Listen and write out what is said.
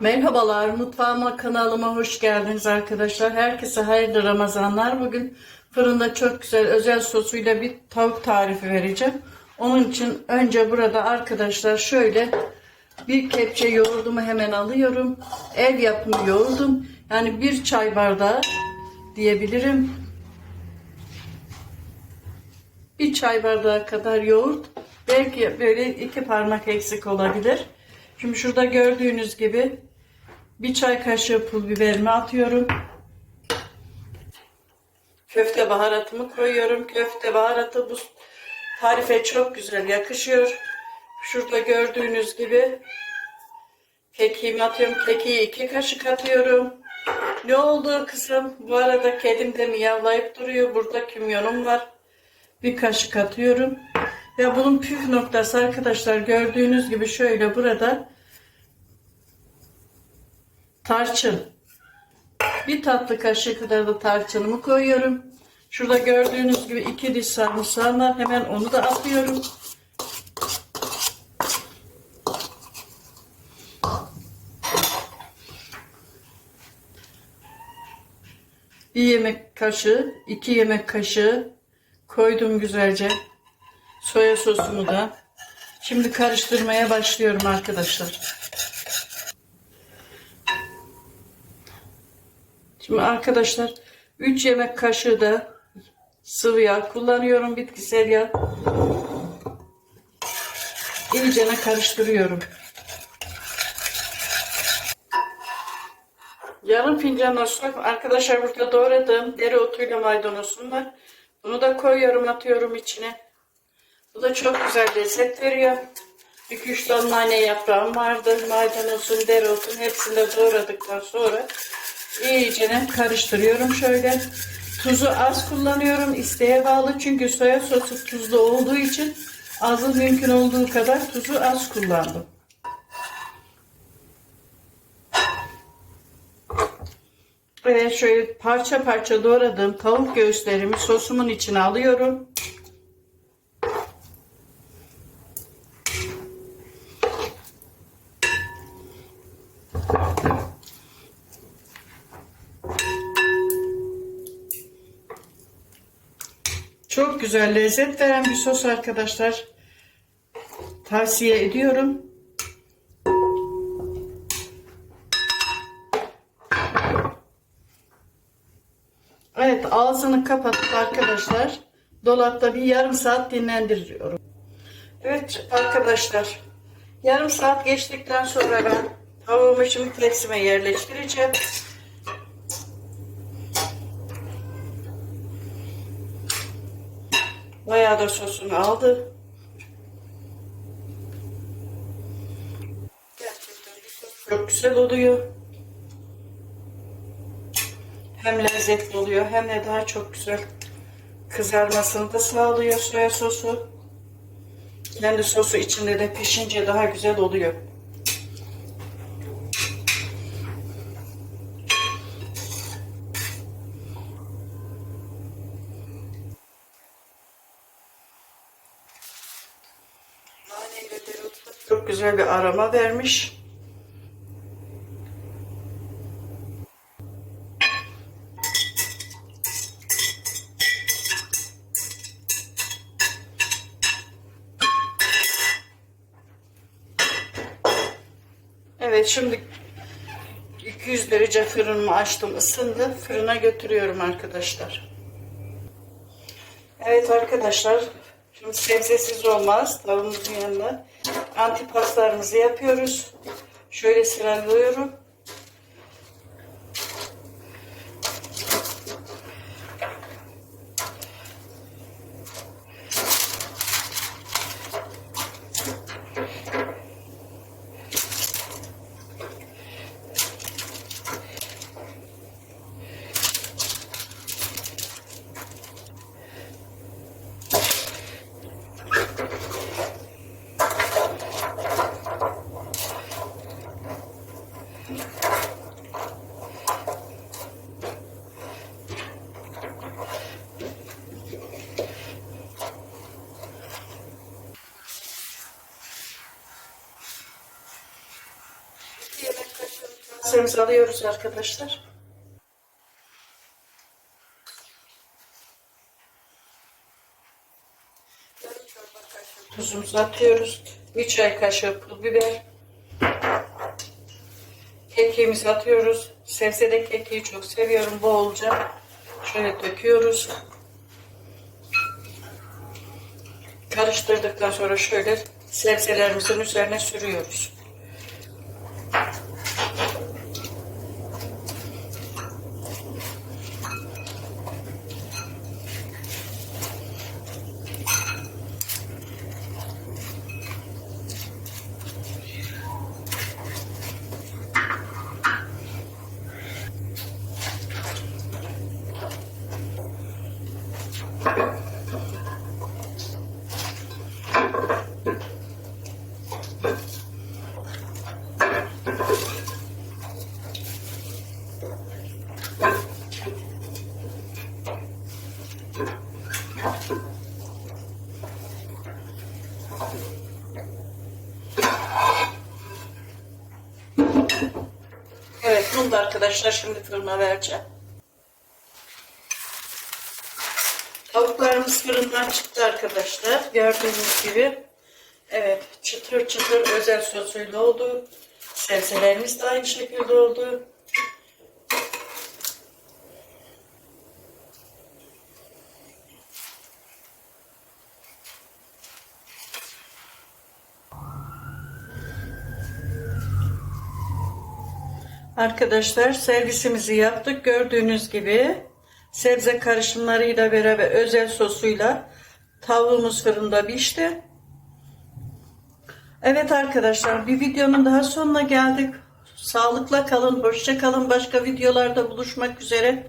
Merhabalar, mutfağıma kanalıma hoş geldiniz arkadaşlar. Herkese hayırlı Ramazanlar. Bugün fırında çok güzel özel sosuyla bir tavuk tarifi vereceğim. Onun için önce burada arkadaşlar şöyle bir kepçe yoğurdumu hemen alıyorum. Ev yapımı yoğurdum. Yani bir çay bardağı diyebilirim. Bir çay bardağı kadar yoğurt. Belki böyle iki parmak eksik olabilir. Şimdi şurada gördüğünüz gibi bir çay kaşığı pul biberimi atıyorum. Köfte baharatımı koyuyorum. Köfte baharatı bu tarife çok güzel yakışıyor. Şurada gördüğünüz gibi kekiğimi atıyorum. Kekiği iki kaşık atıyorum. Ne oldu kızım? Bu arada kedim de miyavlayıp duruyor. Burada kimyonum var. Bir kaşık atıyorum. Ve bunun püf noktası arkadaşlar gördüğünüz gibi şöyle burada tarçın. Bir tatlı kaşığı kadar da tarçınımı koyuyorum. Şurada gördüğünüz gibi iki diş sarımsağım var. Hemen onu da atıyorum. Bir yemek kaşığı, iki yemek kaşığı koydum güzelce. Soya sosumu da. Şimdi karıştırmaya başlıyorum arkadaşlar. Şimdi arkadaşlar 3 yemek kaşığı da sıvı yağ kullanıyorum. Bitkisel yağ. İyicene karıştırıyorum. Yarım fincan ıslak arkadaşlar burada doğradığım dereotuyla maydanozum var. Bunu da koyuyorum atıyorum içine. Bu da çok güzel lezzet veriyor. 2-3 ton nane yaprağım vardı. Maydanozun, dereotun hepsini de doğradıktan sonra iyicene karıştırıyorum şöyle. Tuzu az kullanıyorum. isteğe bağlı çünkü soya sosu tuzlu olduğu için azı mümkün olduğu kadar tuzu az kullandım. Ve şöyle parça parça doğradığım tavuk göğüslerimi sosumun içine alıyorum. Güzel lezzet veren bir sos arkadaşlar. Tavsiye ediyorum. Evet ağzını kapatıp arkadaşlar dolapta bir yarım saat dinlendiriyorum. Evet arkadaşlar yarım saat geçtikten sonra ben tavuğumu şimdi tepsime yerleştireceğim. Bayağı da sosunu aldı. Gerçekten çok güzel oluyor. Hem lezzetli oluyor hem de daha çok güzel kızarmasını da sağlıyor soya sosu. Kendi sosu içinde de pişince daha güzel oluyor. Çok güzel bir aroma vermiş. Evet şimdi 200 derece fırınımı açtım ısındı. Fırına götürüyorum arkadaşlar. Evet arkadaşlar şimdi sebzesiz olmaz tavuğumuzun yanında antipaslarımızı yapıyoruz. Şöyle sıralıyorum. Sebze alıyoruz arkadaşlar. Tuzumuzu atıyoruz. Bir çay kaşığı pul biber. Kekiğimizi atıyoruz. Sebzede kekiği çok seviyorum bolca. Şöyle döküyoruz. Karıştırdıktan sonra şöyle sebzelerimizin üzerine sürüyoruz. Evet bunu da arkadaşlar şimdi fırına vereceğim. Tavuklarımız fırından çıktı arkadaşlar. Gördüğünüz gibi. Evet çıtır çıtır özel sosuyla oldu. Sebzelerimiz de aynı şekilde oldu. Arkadaşlar servisimizi yaptık. Gördüğünüz gibi sebze karışımlarıyla beraber özel sosuyla tavuğumuz fırında pişti. Evet arkadaşlar bir videonun daha sonuna geldik. Sağlıkla kalın, hoşça kalın. Başka videolarda buluşmak üzere.